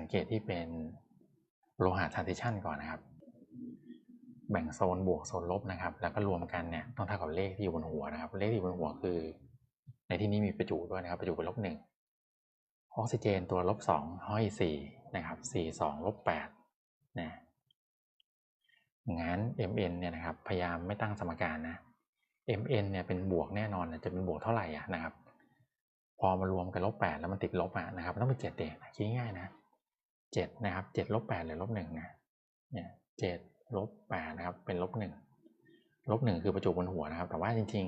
สังเกตที่เป็นโลหะ transition ก่อนนะครับ แบ่งโซนบวกโซนลบนะครับ แล้วก็รวมกันเนี่ยต้องเท่ากับเลขที่อยู่บนหัวนะครับ เลขที่อยู่บนหัวคือ ในที่นี้มีประจุด้วยนะครับ ประจุเป็นลบหนึ่งออกซิเจนตัวลบสองห้อยสี่นะครับสี่สองลบแปดนะงั้น mn เนี่ยนะครับ พยายามไม่ตั้งสมการนะ mn เนี่ยเป็นบวกแน่นอนจะเป็นบวกเท่าไหร่อะนะครับ พอมารวมกันลบแปดแล้วมันติดลบอะนะครับ ต้องเป็นเจ็ดเด็กคิดง่ายนะ เจ็ดนะครับเจ็ดลบแปดหรือลบหนึ่งนะเนี่ยเจ็ดลบแปดนะครับเป็นลบหนึ่งลบหนึ่งคือประจุบนหัวนะครับ แต่ว่าจริง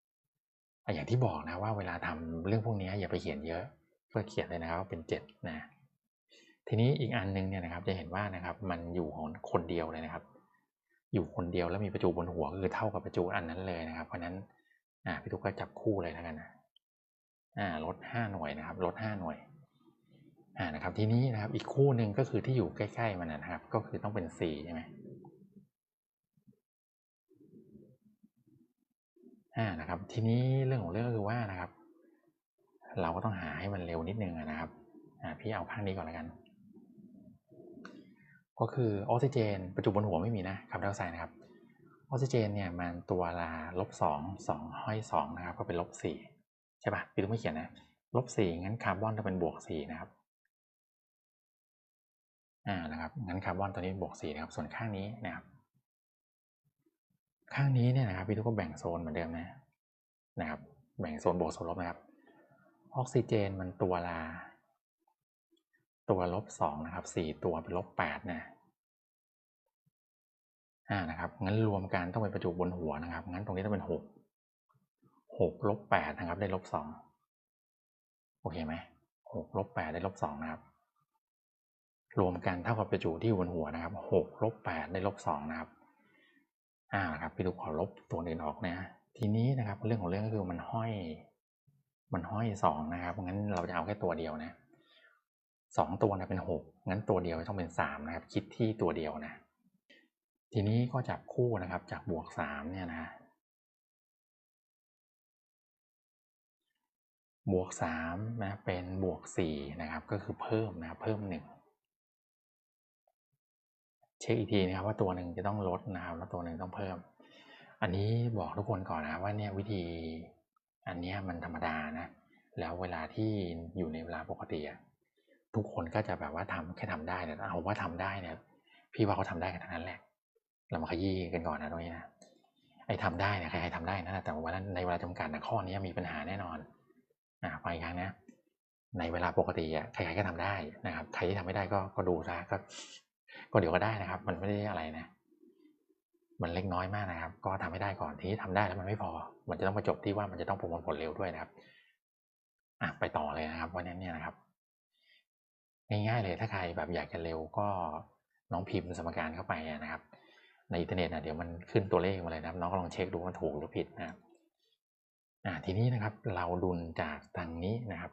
ๆอย่างที่บอกนะว่าเวลาทำเรื่องพวกนี้อย่าไปเขียนเยอะก็เขียนเลยนะครับว่าเป็นเจ็ดนะทีนี้อีกอันนึงเนี่ยนะครับจะเห็นว่านะครับมันอยู่ของคนเดียวเลยนะครับ อยู่คนเดียวแล้วมีประจุบนหัวคือเท่ากับประจุอันนั้นเลยนะครับ เพราะนั้นอ่าพี่ทุกก็จับคู่เลยแล้วกันนะอ่าลดห้าหน่วยนะครับลดห้าหน่วย อ่านะครับทีนี้นะครับอีกคู่หนึ่งก็คือที่อยู่ใกล้ ๆมันนะครับ ก็คือต้องเป็นสี่ใช่ไหมอ่านะครับ ทีนี้เรื่องของเรื่องก็คือว่านะครับ เราก็ต้องหาให้มันเร็วนิดนึงนะครับอ่าพี่เอาข้างนี้ก่อนแล้วกัน ก็คือออกซิเจนประจุบนหัวไม่มีนะคาร์บอนไดออกไซด์นะครับออกซิเจนเนี่ยมันตัวละลบสองสองห้อยสองนะครับ ก็เป็นลบสี่ใช่ปะพี่ต้องไม่เขียนนะลบสี่งั้นคาร์บอนต้องเป็นบวกสี่นะครับ อ่านะครับงั้นคาร์บอนตัวนี้บวกสี่นะครับส่วนข้างนี้นะครับ ข้างนี้เนี่ยนะครับพี่ทุกก็แบ่งโซนเหมือนเดิมนะนะครับ แบ่งโซนบวกโซนลบนะครับ ออกซิเจนมันตัวละตัวลบสองนะครับสี่ตัวเป็นลบแปดนะอ่านะครับงั้นรวมกันต้องเป็นประจุบนหัวนะครับ งั้นตรงนี้ต้องเป็นหกหกลบแปดนะครับ ได้ลบสองโอเคไหมหกลบแปดได้ลบสองนะครับ รวมกันเท่ากับประจุที่อยู่บนหัวนะครับหกลบแปดได้ลบสองนะครับอ่าครับพี่ดูขอลบตัวอื่นออกนะทีนี้นะครับเรื่องของเรื่องก็คือมันห้อย มันห้อยสองนะครับงั้นเราจะเอาแค่ตัวเดียวนะสองตัวนะเป็นหกงั้นตัวเดียวต้องเป็นสามนะครับ คิดที่ตัวเดียวนะ ทีนี้ก็จับคู่นะครับจากบวกสามเนี่ยนะบวกสามนะเป็นบวกสี่นะครับก็คือเพิ่มนะเพิ่มหนึ่ง เช็คอีกทีนะครับว่าตัวหนึ่งจะต้องลดนะครับแล้วตัวหนึ่งต้องเพิ่ม อันนี้บอกทุกคนก่อนนะว่าเนี่ยวิธีอันนี้มันธรรมดานะแล้วเวลาที่อยู่ในเวลาปกติอะทุกคนก็จะแบบว่าทำแค่ทำได้เนี่ยเอาว่าทำได้เนี่ยพี่ว่าเขาทาได้กันทั้งนั้นแหละ เรามาขยี้กันก่อนนะตรงนี้นะไอ้ทาได้เนี่ยใครๆทำได้นะแต่ว่าในเวลาจำกัดนะข้อนี้มีปัญหาแน่นอนอ่าไปครั้งนะในเวลาปกติอะใครๆก็ทำได้นะครับ ใครที่ทำไม่ได้ก็ก็ดูซะก็ ก็เดี๋ยวก็ได้นะครับ มันไม่ได้อะไรนะ มันเล็กน้อยมากนะครับ ก็ทำให้ได้ก่อนทีนี้ทำได้แล้วมันไม่พอ มันจะต้องมาจบที่ว่ามันจะต้องประมวลผลเร็วด้วยนะครับอะไปต่อเลยนะครับวันนี้เนี่ยนะครับง่ายๆเลยถ้าใครแบบอยากจะเร็วก็น้องพิมพ์สมการเข้าไปนะครับ ในอินเทอร์เน็ตนะเดี๋ยวมันขึ้นตัวเลขมาเลยนะครับ น้องก็ลองเช็คดูว่าถูกหรือผิดนะครับอ่าทีนี้นะครับเราดุลจากทางนี้นะครับ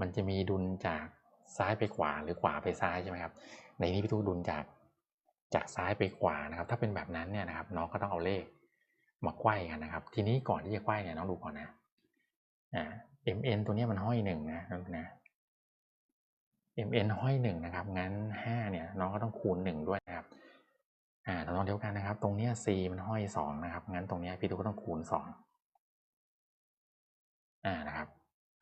มันจะมีดุลจาก ซ้ายไปขวาหรือขวาไปซ้ายใช่ไหมครับ ในนี้พี่ทุกดุลจากจากซ้ายไปขวานะครับ ถ้าเป็นแบบนั้นเนี่ยนะครับน้องก็ต้องเอาเลขมาไขว้กันนะครับ ทีนี้ก่อนที่จะไขว้เนี่ยน้องดูก่อนนะอ่า mn ตัวนี้มันห้อยหนึ่งนะนะ mn ห้อยหนึ่งนะครับ งั้นห้าเนี่ยน้องก็ต้องคูณหนึ่งด้วยนะครับ อ่าเราลองเดียวกันนะครับ ตรงนี้ c มันห้อยสองนะครับ งั้นตรงนี้พี่ตุ๊กก็ต้องคูณสองอ่านะครับ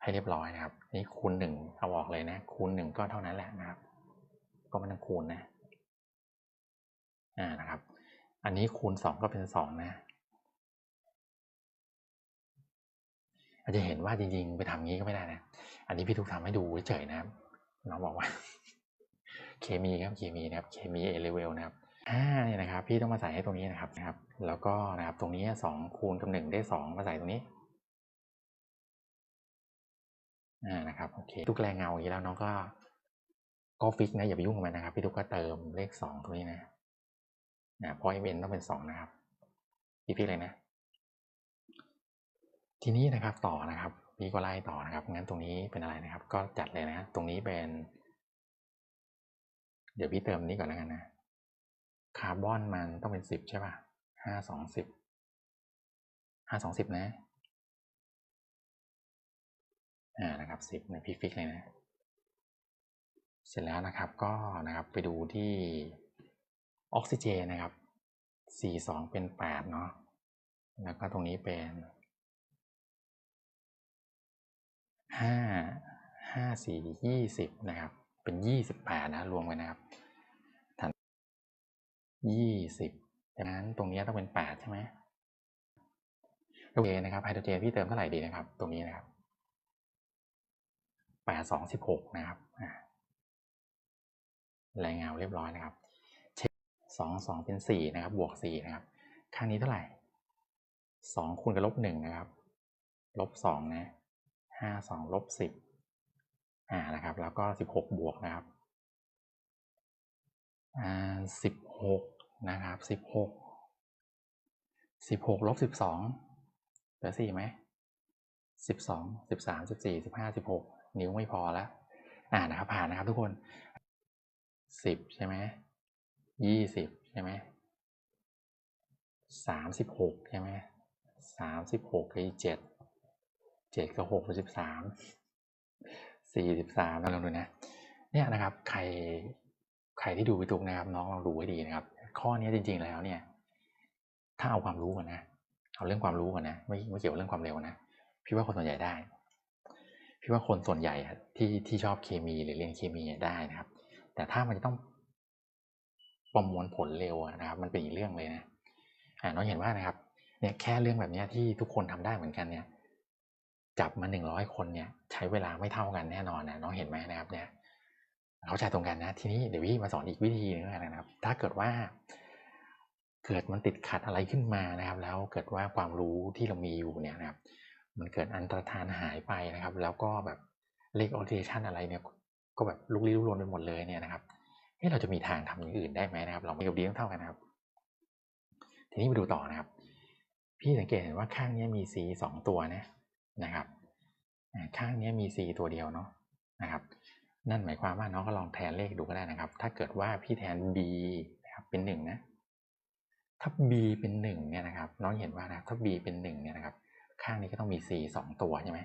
ให้เรียบร้อยนะครับ นี่คูณหนึ่งเอาออกเลยนะ คูณหนึ่งก็เท่านั้นแหละนะครับ ก็ไม่ต้องคูณนะอ่านะครับ อันนี้คูณสองก็เป็นสองนะอาจจะเห็นว่าจริงๆ ไปทำงี้ก็ไม่ได้นะ อันนี้พี่ทุกทำให้ดูเฉยนะครับ น้องบอกว่า เคมีครับ เคมีนะครับ เคมีเอเลเวลนะครับห้าเนี่ยนะครับ พี่ต้องมาใส่ให้ตรงนี้นะครับนะครับ แล้วก็นะครับ ตรงนี้สองคูณกับหนึ่งได้สองมาใส่ตรงนี้ อ่านะครับโอเคทุกแรงเงาอย่างนี้แล้วน้องก็ ก็ฟิกนะอย่าไปยุ่งกับมันนะครับ พี่ทุกก็เติมเลขสองตรงนี้นะนะเพราะ mn ต้องเป็นสองนะครับพี่ฟิกเลยนะ ทีนี้นะครับต่อนะครับ พี่ก็ไล่ต่อนะครับงั้นตรงนี้เป็นอะไรนะครับ ก็จัดเลยนะ ตรงนี้เป็น เดี๋ยวพี่เติมนี้ก่อนแล้วกันนะคาร์บอนมันต้องเป็นสิบใช่ป่ะห้าสองสิบห้าสองสิบนะ อ่านะครับสิบในพี่ฟิกเลยนะ เสร็จแล้วนะครับก็นะครับไปดูที่ออกซิเจนนะครับสี่สองเป็นแปดเนาะแล้วก็ตรงนี้เป็นห้าห้าสี่ยี่สิบนะครับ เป็นยี่สิบแปดนะรวมกันนะครับฐานยี่สิบดังนั้นตรงนี้ต้องเป็นแปดใช่ไหมโอเคนะครับไฮโดรเจนพี่เติมเท่าไหร่ดีนะครับ ตรงนี้นะครับ แปดสองสิบหกนะครับรายงานเรียบร้อยนะครับ เช็คองเป็นสี่นะครับ บวกสี่นะครับ ค่านี้เท่าไหร่สองคูณกับลบหนึ่งนะครับ ลบสอ2นะองลบสิบอ่า นะครับ แล้วก็สิบหกบวกนะครับ อ่าหกนะครับสิบหกสิบหกลบสิบสองเหลือสี่ไหมสิบสองสิบสามสิบสี่สิบห้าสิบหก นิ้วไม่พอแล้วอ่านะครับ ผ่านนะครับทุกคนสิบใช่ไหมยี่สิบใช่ไหมสามสิบหกใช่ไหมสามสิบหกกับเจ็ดเจ็ดกับหกเป็นสิบสามสี่สิบสามลองดูนะเนี่ยนะครับใครใครที่ดูไปตุกนะครับน้องลองดูให้ดีนะครับ ข้อนี้จริง ๆแล้วเนี่ย ถ้าเอาความรู้ก่อนนะเอาเรื่องความรู้ก่อนนะไม่ไม่เกี่ยวกับเรื่องความเร็วนะพี่ว่าคนส่วนใหญ่ได้ พี่ว่าคนส่วนใหญ่ที่ที่ชอบเคมีหรือเรียนเคมีได้นะครับ แต่ถ้ามันจะต้องประมวลผลเร็วนะครับ มันเป็นอีกเรื่องเลยนะอ่าน้องเห็นว่านะครับเนี่ยแค่เรื่องแบบนี้ที่ทุกคนทำได้เหมือนกันเนี่ย จับมาหนึ่งร้อยคนเนี่ย ใช้เวลาไม่เท่ากันแน่นอนนะน้องเห็นไหมนะครับ เนี่ยเข้าใจตรงกันนะ ทีนี้เดี๋ยวพี่มาสอนอีกวิธีหนึงนะครับ ถ้าเกิดว่า เกิดมันติดขัดอะไรขึ้นมานะครับ แล้วเกิดว่าความรู้ที่เรามีอยู่เนี่ยนะครับ มันเกิดอันตรธานหายไปนะครับ แล้วก็แบบเลขออเทชันอะไรเนี่ยก็แบบลุกลี้ลุกลนไปหมดเลยเนี่ยนะครับเฮ้เราจะมีทางทำอย่างอื่นได้ไหมนะครับ เราไม่กับดีต้องเท่ากันนะครับ ทีนี้มาดูต่อนะครับ พี่สังเกตเห็นว่าข้างนี้มี c สองตัวนะนะครับข้างนี้มี c ตัวเดียวเนาะนะครับ นั่นหมายความว่าน้องก็ลองแทนเลขดูก็ได้นะครับ ถ้าเกิดว่าพี่แทน b นะครับเป็นหนึ่งนะถ้า b เป็นหนึ่งเนี่ยนะครับ น้องเห็นว่านะถ้า b เป็นหนึ่งเนี่ยนะครับ ข้างนี้ก็ต้องมี c สองตัวใช่ไหม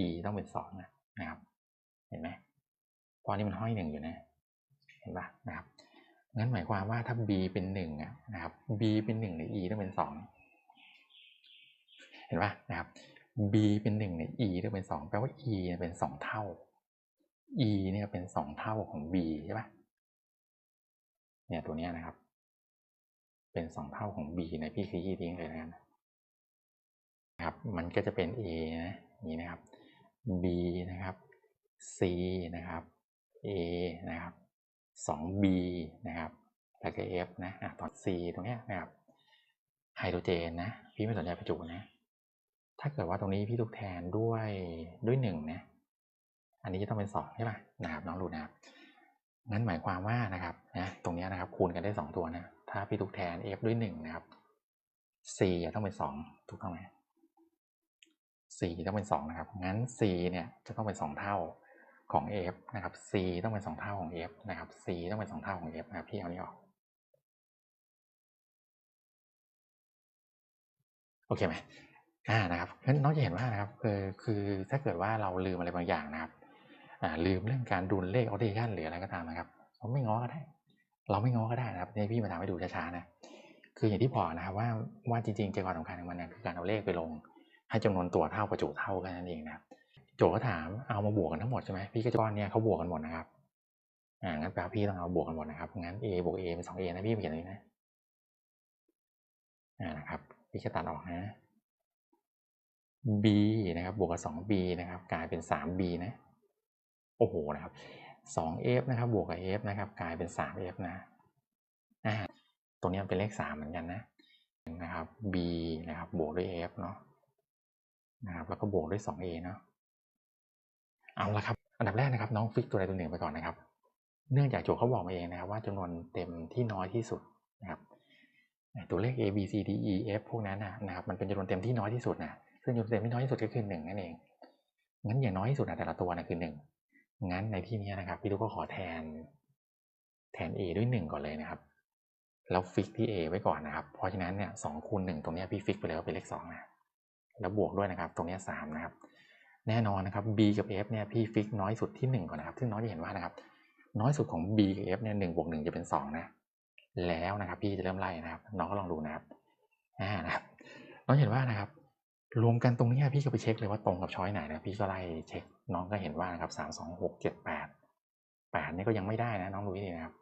e ต้องเป็นสองนะนะครับ เห็นไหมเพราะนี่มันห้อยหนึ่งอยู่นะ เห็นปะนะครับ งั้นหมายความว่าถ้า b เป็นหนึ่งอะนะครับ b เป็นหนึ่งเนี่ย e ต้องเป็นสองเห็นปะนะครับ b เป็นหนึ่งเนี่ย e ต้องเป็นสองแปลว่า e เนี่ยเป็นสองเท่า e เนี่ยเป็นสองเท่าของ b ใช่ปะเนี่ยตัวนี้นะครับ เป็นสองเท่าของ b ในพี่ขยี้ทิ้งเลยนะ นะครับ มันก็จะเป็น a นะนี้นะครับ b นะครับ c นะครับ a นะครับ 2b นะครับแล้วก็ f นะอะตอน c ตรงนี้นะครับไฮโดรเจนนะพี่ไม่สนใจประจุนะ ถ้าเกิดว่าตรงนี้พี่ทุกแทนด้วยด้วยหนึ่งนะอันนี้จะต้องเป็นสองใช่ป่ะนะครับน้องรู้นะครับงั้นหมายความว่านะครับนะตรงนี้นะครับคูณกันได้สองตัวนะถ้าพี่ทุกแทน f ด้วยหนึ่งนะครับ c จะต้องเป็นสองถูกต้องไหม c ต้องเป็นสองนะครับ งั้น c เนี่ยจะต้องเป็นสองเท่าของ f นะครับ c ต้องเป็นสองเท่าของ f นะครับ c ต้องเป็นสองเท่าของ f นะครับพี่เอานี้ออก โอเคไหมอ่านะครับงั้นน้องจะเห็นว่านะครับคือคือถ้าเกิดว่าเราลืมอะไรบางอย่างนะครับอ่าลืมเรื่องการดูเลขออเดชันหรืออะไรก็ตามนะครับเราไม่ง้อก็ได้ เราไม่ง้อก็ได้นะครับนี่พี่มาทำให้ดูช้าๆนะคืออย่างที่บอกนะครับว่าว่าจริงๆใจความสำคัญของมันเนี่ยคือการเอาเลขไปลง ให้จำนวนตัวเท่าประจุเท่ากันนั่นเองนะครับโจทย์ก็ถามเอามาบวกกันทั้งหมดใช่ไหมพี่ก็จะก้อนเนี่ยเขาบวกกันหมดนะครับอ่างั้นแปลว่าพี่ต้องเอาบวกกันหมดนะครับงั้น a บวก a เป็นสอง a นะพี่เขียนอย่างนี้นะอ่านะครับพี่จะตัดออกนะ b นะครับบวกกับสอง b นะครับกลายเป็นสาม b นะโอ้โหนะครับสอง f นะครับบวกกับ f นะครับกลายเป็นสาม f นะอ่าตรงนี้เป็นเลขสามเหมือนกันนะนะครับ b นะครับบวกด้วย f เนาะ นะครับแล้วก็บวกด้วยสอง a เนาะเอาละครับ อันดับแรกนะครับน้องฟิกตัวใดตัวหนึ่งไปก่อนนะครับ เนื่องจากโจทย์เขาบอกมาเองนะครับว่าจำนวนเต็มที่น้อยที่สุดนะครับตัวเลข a b c d e f พวกนั้นนะนะครับมันเป็นจำนวนเต็มที่น้อยที่สุดนะซึ่งจำนวนเต็มที่น้อยที่สุดก็คือหนึ่งนั่นเองงั้นอย่างน้อยที่สุดนะแต่ละตัวนะคือหนึ่งงั้นในที่นี้นะครับพี่ลูกก็ขอแทนแทน a ด้วยหนึ่งก่อนเลยนะครับแล้วฟิกที่ a ไว้ก่อนนะครับเพราะฉะนั้นเนี่ยสองคูณหนึ่งตรงนี้พี่ฟิกไปเลยว่าเป็นเลขสองนะ แล้วบวกด้วยนะครับ ตรงนี้สามนะครับ แน่นอนนะครับ b กับ f เนี่ยพี่ฟิกน้อยสุดที่หนึ่งก่อนนะครับ ซึ่งน้องจะเห็นว่านะครับ น้อยสุดของ b กับ f เนี่ยหนึ่งบวกหนึ่งจะเป็นสองนะ แล้วนะครับ พี่จะเริ่มไล่นะครับ น้องก็ลองดูนะครับอ่านะครับ น้องเห็นว่านะครับ รวมกันตรงนี้พี่ก็ไปเช็คเลยว่าตรงกับช้อยไหนนะ พี่ก็ไล่เช็ค น้องก็เห็นว่านะครับสามสองหกเจ็ดแปดแปดนี่ก็ยังไม่ได้นะ น้องดูดีนะครับ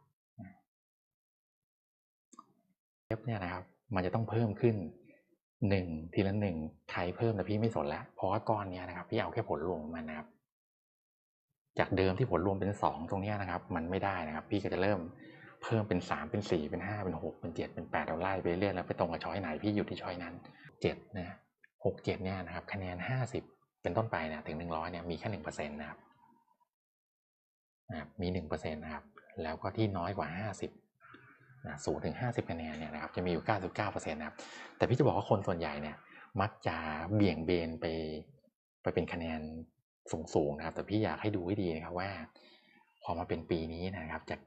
f เนี่ยนะครับ มันจะต้องเพิ่มขึ้น หนึ่งทีละหนึ่งใครเพิ่มแต่พี่ไม่สนแล้วเพราะว่าก้อนนี้นะครับ พี่เอาแค่ผลรวมมันนะครับ จากเดิมที่ผลรวมเป็นสองตรงนี้นะครับ มันไม่ได้นะครับ พี่ก็จะเริ่มเพิ่มเป็นสามเป็นสี่เป็นห้าเป็นหกเป็นเจ็ดเป็นแปดเราไล่ไปเรื่อยแล้วไปตรงกับช้อยไหนพี่หยุดที่ช้อยนั้นเจ็ดนะหกเจ็ดเนี่ยนะครับ คะแนนห้าสิบเป็นต้นไปนะถึงหนึ่งร้อยเนี่ยมีแค่หนึ่งเปอร์เซ็นต์นะครับมีหนึ่งเปอร์เซ็นต์นะครับ แล้วก็ที่น้อยกว่าห้าสิบ ศูนย์ถึงห้าสิบคะแนนเนี่ยนะครับจะมีอยู่เก้าสิบเก้าเปอร์เซ็นต์นะครับแต่พี่จะบอกว่าคนส่วนใหญ่เนี่ยมักจะเบี่ยงเบนไป ไปเป็นคะแนนสูงๆนะครับ แต่พี่อยากให้ดูให้ดีนะครับว่า พอมาเป็นปีนี้นะครับจาก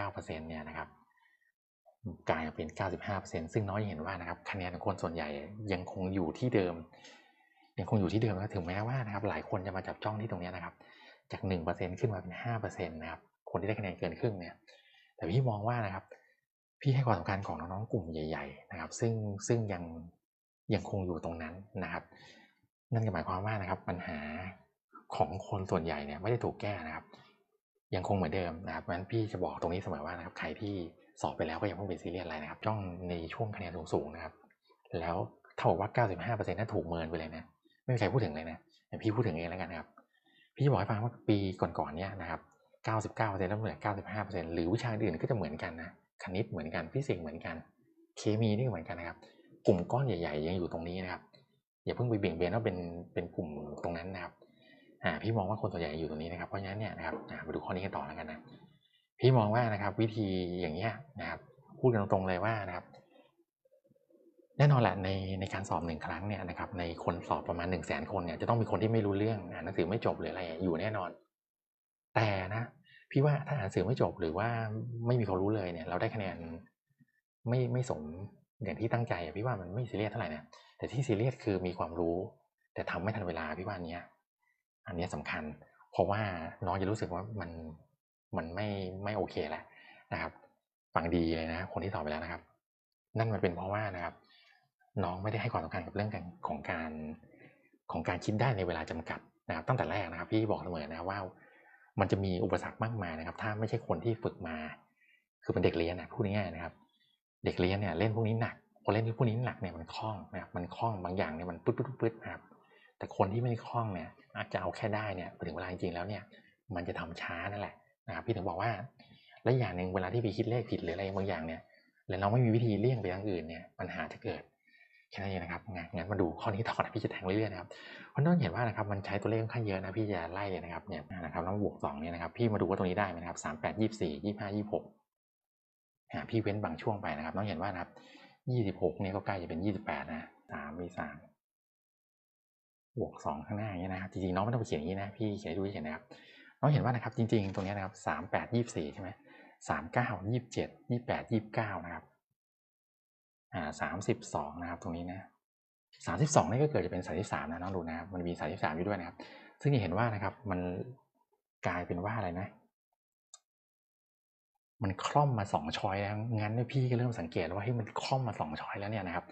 99%เนี่ยนะครับกลายมาเป็น 95%ซึ่งน้อยเห็นว่านะครับคะแนนของคนส่วนใหญ่ยังคงอยู่ที่เดิม ยังคงอยู่ที่เดิมนะถึงแม้ว่านะครับหลายคนจะมาจับจ้องที่ตรงนี้นะครับ จาก 1%ขึ้นมาเป็น 5%นะครับคนที่ได้คะแนนเกินครึ่งเนี่ย แต่พี่มองว่านะครับ พี่ให้ความสำคัญของน้องๆกลุ่มใหญ่ ๆ นะครับ ซึ่งซึ่งยังยังคงอยู่ตรงนั้นนะครับ นั่นก็หมายความว่านะครับปัญหาของคนส่วนใหญ่เนี่ยไม่ได้ถูกแก้นะครับ ยังคงเหมือนเดิมนะครับเพราะฉะนั้นพี่จะบอกตรงนี้เสมอว่านะครับใครที่สอบไปแล้วก็ยังเพิ่งเป็นซีเรียสอะไรนะครับจ้องในช่วงคะแนนสูงๆนะครับ แล้วถ้าบอกว่า 95%นั้นถูกเมินไปเลยนะไม่มีใครพูดถึงเลยนะแต่พี่พูดถึงเองแล้วกันนะครับ พี่จะบอกให้ฟังว่าปีก่อนๆเนี่ยนะครับ 99%แล้วเหมือน95%หรือวิชาอื่นก็จะเหมือนกันนะ คณิตเหมือนกันฟิสิกส์เหมือนกัน เคมีนี่เหมือนกันนะครับ กลุ่มก้อนใหญ่ๆยังอยู่ตรงนี้นะครับ อย่าเพิ่งไปเบี่ยงเบนว่าเป็นเป็นกลุ่มตรงนั้นนะครับอ่าพี่มองว่าคนส่วนใหญ่อยู่ตรงนี้นะครับ เพราะฉะนั้นเนี่ยนะครับมาดูข้อนี้กันต่อแล้วกันนะ พี่มองว่านะครับวิธีอย่างเงี้ยนะครับ พูดกันตรงๆเลยว่านะครับ แน่นอนแหละในในการสอบหนึ่งครั้งเนี่ยนะครับ ในคนสอบประมาณหนึ่งแสนคนเนี่ยจะต้องมีคนที่ไม่รู้เรื่องอ่านหนังสือไม่จบหรืออะไรอยู่แน่นอน แต่นะ พี่ว่าถ้าอ่านสือไม่จบหรือว่าไม่มีความรู้เลยเนี่ย เราได้คะแนนไม่ไม่สมอย่างที่ตั้งใจอะพี่ว่ามันไม่ซีเรียสเท่าไหร่นะแต่ที่ซีเรียสคือมีความรู้ แต่ทำไม่ทันเวลาพี่ว่านเนี้ยอันนี้ยสำคัญ เพราะว่าน้องจะรู้สึกว่ามันมันไม่ไม่โอเคแล้วนะครับฟังดีเลยนะคนที่สอบไปแล้วนะครับ นั่นมันเป็นเพราะว่านะครับ น้องไม่ได้ให้ความสำคัญกับเรื่องการของการของการคิดได้ในเวลาจำกัดนะครับ ตั้งแต่แรกนะครับ พี่บอกเสมอนะว่า มันจะมีอุปสรรคมากมายนะครับ ถ้าไม่ใช่คนที่ฝึกมา คือเป็นเด็กเรียนนะพูดง่ายๆนะครับ เด็กเรียนเนี่ยเล่นพวกนี้หนักพอเล่นพวกนี้หนักเนี่ยมันคล่องนะครับมันคล่องบางอย่างเนี่ยมันปึ๊ดปึ๊ดปึ๊ดนะครับ แต่คนที่ไม่คล่องเนี่ย อาจจะเอาแค่ได้เนี่ยถึงเวลาจริงๆแล้วเนี่ย มันจะทำช้านั่นแหละนะครับพี่ถึงบอกว่าและอย่างหนึ่งเวลาที่ไปคิดเลขผิดหรืออะไรบางอย่างเนี่ยแล้วเราไม่มีวิธีเลี่ยงไปทางอื่นเนี่ยปัญหาจะเกิด แค่นั้นะครับงั้นงั้นมาดูข้อนี้ต่อนะพี่จะแทงเรื่อยๆนะครับเพราะน้องเห็นว่านะครับมันใช้ตัวเลขค่อนข้างเยอะนะพี่จะไล่เลยนะครับเนี่ยนะครับน้องบวกสองเนี่ยนะครับพี่มาดูว่าตรงนี้ได้ไหมนะครับสามแปดยี่สี่ยี่ห้ายี่หกพี่เว้นบางช่วงไปนะครับน้องเห็นว่านะครับยี่สิบหกเนี่ยก็ใกล้จะเป็นยี่สิบแปดนะสามมีสามบวกสองข้างหน้าอย่างนี้นะครับจริงๆน้องไม่ต้องไปเขียนอย่างนี้นะพี่เขียนให้ดูเฉยๆนะครับน้องเห็นว่านะครับจริง ๆ ตรงนี้นะครับสามแปดยี่สี่ใช่ไหมสามเก้ายี่สิบเจ็ดยี่แปดยี่บเก้านะครับ อ่าสามสิบสองนะครับตรงนี้นะสามสิบสองนี่ก็เกิดจะเป็นสามสิบสามนะน้องดูนะครับ มันมีสามสิบสามอยู่ด้วยนะครับ ซึ่งจะเห็นว่านะครับมันกลายเป็นว่าอะไรนะ มันคล่อมมาสองช้อยแล้วงั้นเนี่พี่ก็เริ่มสังเกตว่าให้ยมันคล่อมมาสองช้อยแล้วเนี่ยนะครับ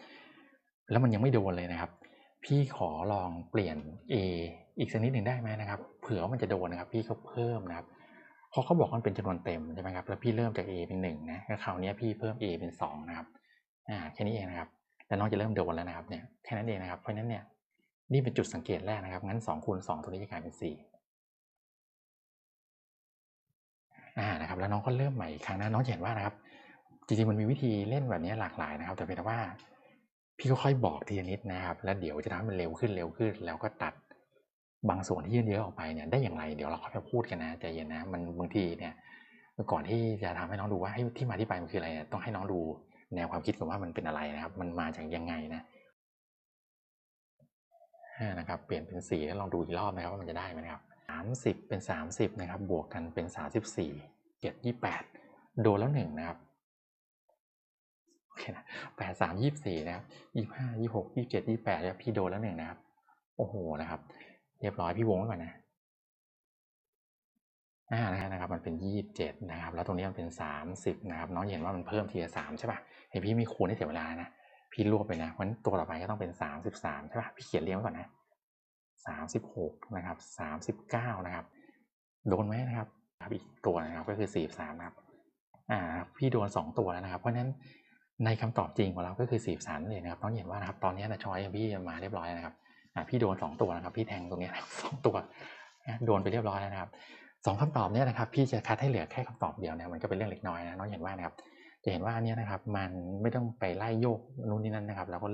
แล้วมันยังไม่โดนเลยนะครับ พี่ขอลองเปลี่ยน A อีกสักนิดหนึ่งได้ไหมนะครับ เผื่อว่ามันจะโดนนะครับ พี่ก็เพิ่มนะครับเพราะเขาบอกว่ามันเป็นจำนวนเต็มใช่ไหมครับ แล้วพี่เริ่มจาก A เป็นหนึ่งนะแล้วคราวนี้พี่เพิ่ม A เป็นสองนะครับ อ่าแค่นี้เองนะครับแล้วน้องจะเริ่มโดนแล้วนะครับเนี่ยแค่นั้นเองนะครับ เพราะนั้นเนี่ยนี่เป็นจุดสังเกตแรกนะครับ งั้นสองคูณสองตัวนี้จะกลายเป็นสี่อ่านะครับ แล้วน้องก็เริ่มใหม่อีกครั้งนะน้องเห็นว่านะครับ จริงๆมันมีวิธีเล่นแบบนี้หลากหลายนะครับ แต่เป็นแต่ว่าพี่ก็ค่อยบอกทีละนิดนะครับ แล้วเดี๋ยวจะทำให้มันเร็วขึ้นเร็วขึ้น แล้วก็ตัดบางส่วนที่เยอะออกไปเนี่ยได้อย่างไรเดี๋ยวเราค่อยมาพูดกันนะใจเย็นนะมันบางทีเนี่ยก่อนที่จะทำให้น้องดูว่าให้ที่มาที่ไปมันคืออะไรเนี่ยต้องให้น้องดู แนวความคิดกันว่ามันเป็นอะไรนะครับ มันมาจากยังไงนะนะครับ เปลี่ยนเป็นสี่แล้วลองดูอีกรอบนะครับว่ามันจะได้ไหมครับสามสิบเป็นสามสิบนะครับ บวกกันเป็นสามสิบสี่เจ็ดยี่แปดโดนแล้วหนึ่งนะครับโอเคนะแปดสามยี่สี่นะครับยี่ห้ายี่หกยี่เจ็ดยี่แปดแล้วพี่โดนแล้วหนึ่งนะครับ โอ้โหนะครับ เรียบร้อยพี่วงไว้ก่อนนะ นะครับมันเป็นยี่สิบเจ็ดนะครับ แล้วตรงนี้มันเป็นสามสิบนะครับ น้องเห็นว่ามันเพิ่มทีละสามใช่ป่ะเห็นพี่มีคูณให้เสียเวลานะ พี่รวบไปนะเพราะนั้นตัวต่อไปก็ต้องเป็นสามสิบสามใช่ป่ะพี่เขียนเรียงไว้ก่อนนะสามสิบหกนะครับสามสิบเก้านะครับ โดนไหมนะครับครับอีกตัวนะครับก็คือสี่สามนะครับ อ่า พี่โดนสองตัวแล้วนะครับ เพราะฉะนั้นในคำตอบจริงของเราก็คือสี่สามเลยนะครับ น้องเห็นว่านะครับ ตอนนี้นะชอยพี่มาเรียบร้อยนะครับ อ่า พี่โดนสองตัวนะครับ พี่แทงตรงนี้สองตัว โดนไปเรียบร้อยแล้วนะครับ สองคำตอบเนี่ยนะครับพี่จะคัดให้เหลือแค่คำตอบเดียวนะมันก็เป็นเรื่องเล็กน้อยนะน้องเห็นว่านะครับจะเห็นว่าอันเนี้ยนะครับมันไม่ต้องไปไล่โยกนู่นนี่นั่นนะครับแล้วก็